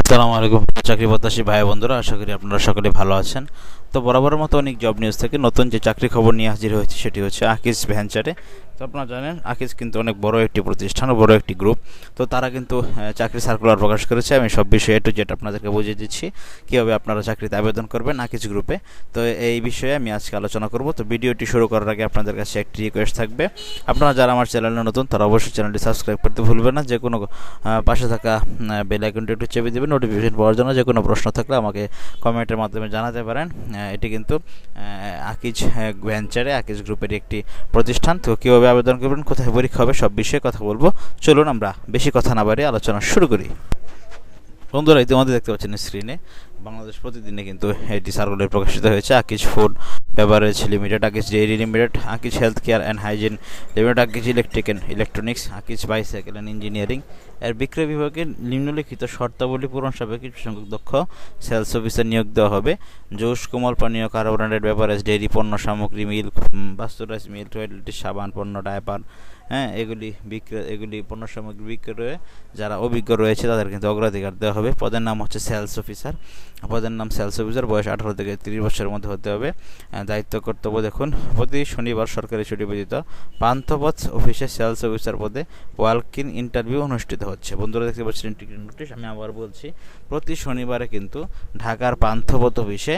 আসসালামু আলাইকুম চাকরি প্রত্যাশী ভাই বন্ধুরা, আশা করি আপনারা সকলে ভালো আছেন। তো বরাবরের মতো অনেক জব নিউজ থেকে নতুন যে চাকরি খবর নিয়ে হাজির হয়েছে, সেটি হচ্ছে আকিস ভেঞ্চারে তো আপনারা জানেন আকিস কিন্তু অনেক বড় একটি প্রতিষ্ঠান বড় একটি গ্রুপ তো তারা কিন্তু চাকরি সার্কুলার প্রকাশ করেছে। আমি সব বিষয়ে একটু যেটা আপনাদেরকে বুঝিয়ে দিচ্ছি, কীভাবে আপনারা চাকরিতে আবেদন করবেন আকিস গ্রুপে তো এই বিষয়ে আমি আজকে আলোচনা করব। তো ভিডিওটি শুরু করার আগে আপনাদের কাছে একটি রিকোয়েস্ট থাকবে। আপনারা যারা আমার চ্যানেলে নতুন, তারা অবশ্যই চ্যানেলটি সাবস্ক্রাইব করতে ভুলবেন না। যে কোনো পাশে থাকা বেল আইকনটি একটু চেপে দেবেন নোটিফিকেশন পাওয়ার জন্য যে কোনো প্রশ্ন থাকলে আমাকে কমেন্টের মাধ্যমে জানাতে পারেন। এটি কিন্তু আকিজ ভেঞ্চারে আকিজ গ্রুপের একটি প্রতিষ্ঠান। তো কীভাবে আবেদন করবেন, কোথায় পরীক্ষা হবে, সব বিষয়ে কথা বলব। চলুন আমরা বেশি কথা না বাড়িয়ে আলোচনা শুরু করি। বন্ধুরা, ইতিমধ্যে দেখতে পাচ্ছেন স্ক্রিনে বাংলাদেশ প্রতিদিনে কিন্তু এটি সার্কুলার প্রকাশিত হয়েছে। Akij food beverage limited Akij dairy limited Akij health care and hygiene limited Akij electric and electronics Akij bicycle and engineering এর বিক্রয় বিভাগে নিম্নলিখিত শর্তাবলী পূরণ সাপেক্ষে কিছু সংখ্যক দক্ষ সেলস অফিসার নিয়োগ দেওয়া হবে। জোশ কোমল, পানীয় কারও ব্র্যান্ডেড বেভারেজ ডেইরি পণ্য সামগ্রী মিল্ক বাস্তুরাইস মিল্ক টয়লেট সাবান, পণ্য ডায়পার হ্যাঁ এগুলি বিক্রয়, এগুলি পণ্য সামগ্রী বিক্রয়ে যারা অভিজ্ঞ রয়েছে, তাদের কিন্তু অগ্রাধিকার দেওয়া হবে। পদের নাম হচ্ছে সেলস অফিসার পদের নাম সেলস অফিসার বয়স আঠারো থেকে তিরিশ বছরের মধ্যে হতে হবে। দায়িত্ব কর্তব্য দেখুন, প্রতি শনিবার সরকারি ছুটি ব্যতীত পান্থপথ অফিসে সেলস অফিসার পদে ওয়ালক ইন ইন্টারভিউ অনুষ্ঠিত হচ্ছে। বন্ধুরা, দেখতে পাচ্ছেন নোটিশ আমি আবার বলছি, প্রতি শনিবারে কিন্তু ঢাকার পান্থপথ অফিসে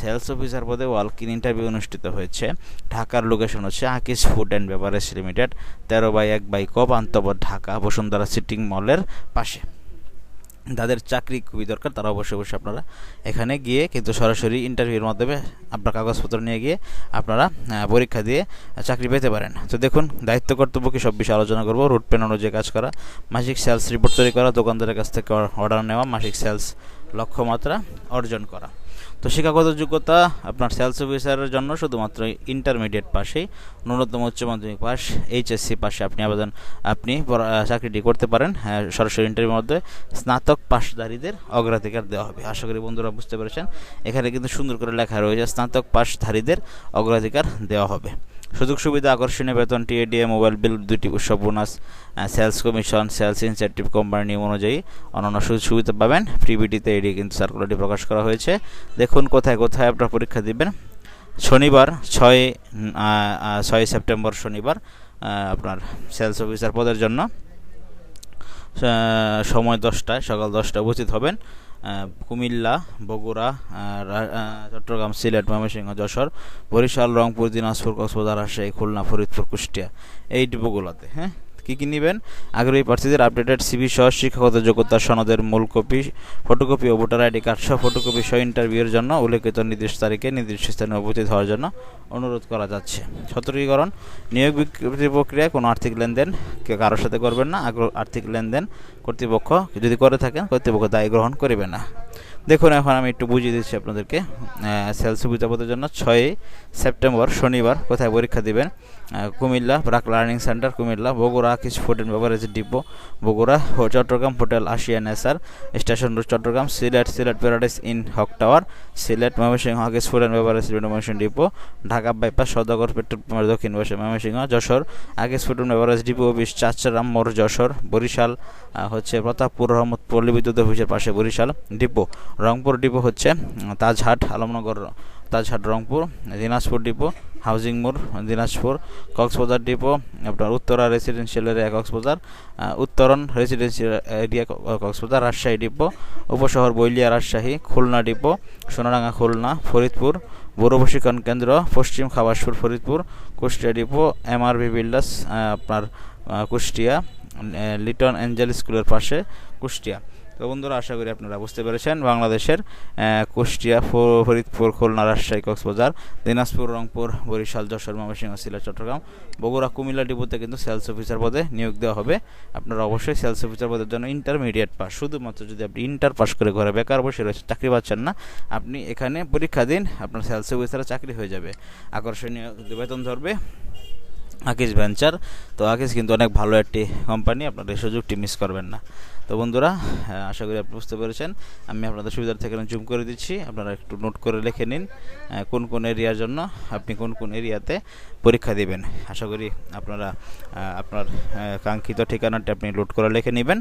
সেলস অফিসার পদে ওয়ালক ইন ইন্টারভিউ অনুষ্ঠিত হয়েছে। ঢাকার লোকেশন হচ্ছে Akij food and beverage limited. তেরো বাই এক বাই ক পান্থপথ ঢাকা বসুন্ধরা সিটিং মলের পাশে। যাদের চাকরি খুবই দরকার, তারা অবশ্যই অবশ্যই আপনারা এখানে গিয়ে কিন্তু সরাসরি ইন্টারভিউর মাধ্যমে আপনার কাগজপত্র নিয়ে গিয়ে আপনারা পরীক্ষা দিয়ে চাকরি পেতে পারেন। তো দেখুন, দায়িত্ব, কর্তব্য কি সব বিষয়ে আলোচনা করব। রুট পেন অনুযায়ী কাজ করা, মাসিক সেলস রিপোর্ট তৈরি করা, দোকানদারের কাছ থেকে অর্ডার নেওয়া, মাসিক সেলস লক্ষ্যমাত্রা অর্জন করা। তো শিক্ষাগত যোগ্যতা আপনার সেলস অফিসারের জন্য শুধুমাত্র ইন্টারমিডিয়েট পাশেই ন্যূনতম উচ্চ মাধ্যমিক পাস এইচএসসি পাশে আপনি আবেদন আপনি চাকরিটি করতে পারেন। হ্যাঁ, সরাসরি ইন্টারভিউর মধ্যে স্নাতক পাশধারীদের অগ্রাধিকার দেওয়া হবে। আশা করি বন্ধুরা বুঝতে পেরেছেন। এখানে কিন্তু সুন্দর করে লেখা রয়েছে স্নাতক পাশধারীদের অগ্রাধিকার দেওয়া হবে। সুযোগ সুবিধা আকর্ষণীয় বেতন টিএডিএ মোবাইল বিল দুটি উৎসব bonus sales commission sales incentive company নিয়ম অনুযায়ী অন্যান্য সুযোগ সুবিধা পাবেন। প্রিবিটিতে এটি কিন্তু সার্কুলারটি প্রকাশ করা হয়েছে। দেখুন কোথায় কোথায় আপনারা পরীক্ষা দিবেন। শনিবার ছয় ছয় সেপ্টেম্বর শনিবার আপনার সেলস অফিসার পদের জন্য সময় দশটায়, সকাল দশটায় উপস্থিত হবেন। কুমিল্লা, বগুড়া চট্টগ্রাম, সিলেট, ময়মনসিংহ, যশোর, বরিশাল, রংপুর, দিনাজপুর, কক্সবাজার, রাজশাহী, খুলনা, ফরিদপুর, কুষ্টিয়া, এই ডিপোগুলোতে হ্যাঁ? কী কী নেবেন? আগ্রহী প্রার্থীদের আপডেটেড সিভি সহ শিক্ষাগত যোগ্যতা সনদের মূল কপি ফটোকপি ও ভোটার আইডি কার্ড সহ ফটোকপি সহ ইন্টারভিউয়ের জন্য উল্লেখিত নির্দিষ্ট তারিখে নির্দিষ্ট স্থানে উপস্থিত হওয়ার জন্য অনুরোধ করা যাচ্ছে। সতর্কীকরণ, নিয়োগ বিজ্ঞপ্তি প্রক্রিয়ায় কোনো আর্থিক লেনদেন কেউ কারোর সাথে করবেন না। আর্থিক লেনদেন কর্তৃপক্ষ যদি করে থাকেন, কর্তৃপক্ষ দায়ী গ্রহণ করবে না। দেখুন, এখন আমি একটু বুঝিয়ে দিচ্ছি আপনাদেরকে। সেলস পদের জন্য ছয়ই সেপ্টেম্বর শনিবার কোথায় পরীক্ষা দিবেন? কুমিল্লা ব্রাক লার্নিং সেন্টার কুমিল্লা, বগুড়া, কিছু food and beverage depot, Bogura Chattogram hotel Asian SR station road Chattogram, Sylhet Sylhet paradise in Haque tower, Sylhet, Mymensingh Akij food and beverage Mymensingh depot, Dhaka bypass Sadagar, petrol পাম্পের দক্ষিণ পাশে Mymensingh, Jashore Akij food and beverage depot, office Chacharam মোড়, যশোর, বরিশাল হচ্ছে প্রতাপপুর রহমত পল্লী বিদ্যুৎ অফিসের পাশে বরিশাল ডিপো, রংপুর ডিপো হচ্ছে তাজহাট, আলমনগর তাজহাট রংপুর, দিনাজপুর ডিপো, হাউজিং মোড়, দিনাজপুর, কক্সবাজার ডিপো, আপনার Uttara residential area Cox's Bazar Uttaran residential area Cox's Bazar, Rajshahi depot, Upashahar Boalia, Rajshahi, Khulna depot Sonadanga Khulna, Faridpur বড় প্রশিক্ষণ কেন্দ্র, পশ্চিম Khabaspur, Faridpur, Kushtia depot M R MRV builders আপনার Kushtia Liton Angel স্কুলের পাশে কুষ্টিয়া। তো বন্ধুরা, আশা করি আপনারা বুঝতে পেরেছেন, বাংলাদেশের কুষ্টিয়া ফরিদপুর, খুলনা, রাজশাহী, কক্সবাজার, দিনাজপুর, রংপুর, বরিশাল, যশোর, ময়মনসিংহ, সিলেট, চট্টগ্রাম, বগুড়া, কুমিল্লা, ডিপোতে কিন্তু সেলস অফিসার পদে নিয়োগ দেওয়া হবে। আপনারা অবশ্যই সেলস অফিসার পদের জন্য ইন্টারমিডিয়েট পাস শুধুমাত্র যদি আপনি ইন্টার পাস করে ঘরে বেকার বসে রয়েছে চাকরি পাচ্ছেন না, আপনি এখানে পরীক্ষা দিন, আপনার সেলস অফিসারের চাকরি হয়ে যাবে। আকর্ষণীয় বেতন ধরবে। আকিজ ভেঞ্চার। তো আকিজ কিন্তু অনেক ভালো একটি কোম্পানি আপনারা এই সুযোগটি মিস করবেন না। তো বন্ধুরা আশা করি আপনি বুঝতে পেরেছেন। আমি আপনাদের সুবিধার থেকে জুম করে দিচ্ছি। আপনারা একটু নোট করে লিখে নিন কোন কোন এরিয়ার জন্য আপনি কোন কোন এরিয়াতে পরীক্ষা দিবেন। আশা করি আপনারা আপনার কাঙ্ক্ষিত ঠিকানাটি আপনি লোড করে লিখে নেবেন।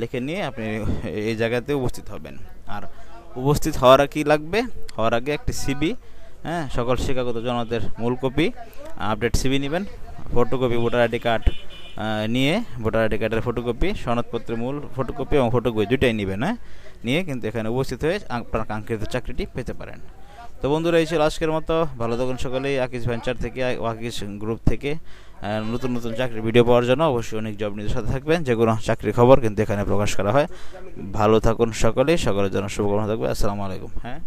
লিখে নিয়ে আপনি এই জায়গাতে উপস্থিত হবেন। আর উপস্থিত হওয়ার কি লাগবে? হওয়ার আগে একটি সিবি হ্যাঁ সকল শিক্ষাগত জনদের মূল কপি আপডেট সিবি নেবেন। ফটোকপি ভোটার আইডি কার্ড নিয়ে ভোটার আইডি কার্ডের ফটোকপি সনদপত্রের মূল ফটোকপি এবং ফটোকপি দুটাই নেবেন হ্যাঁ? নিয়ে কিন্তু এখানে উপস্থিত হয়ে আপনার কাঙ্ক্ষিত চাকরিটি পেতে পারেন। তো বন্ধুরা, এই ছিল আজকের মতো। ভালো থাকুন সকলেই। আকিস ভেঞ্চার থেকে, আকিস গ্রুপ থেকে নতুন নতুন চাকরির ভিডিও পাওয়ার জন্য অবশ্যই অনেক জব নিজের সাথে থাকবেন। যে কোনো চাকরির খবর কিন্তু এখানে প্রকাশ করা হয়। ভালো থাকুন সকলেই। সকলের জন্য শুভকামনা থাকবে। আসসালামু আলাইকুম হ্যাঁ?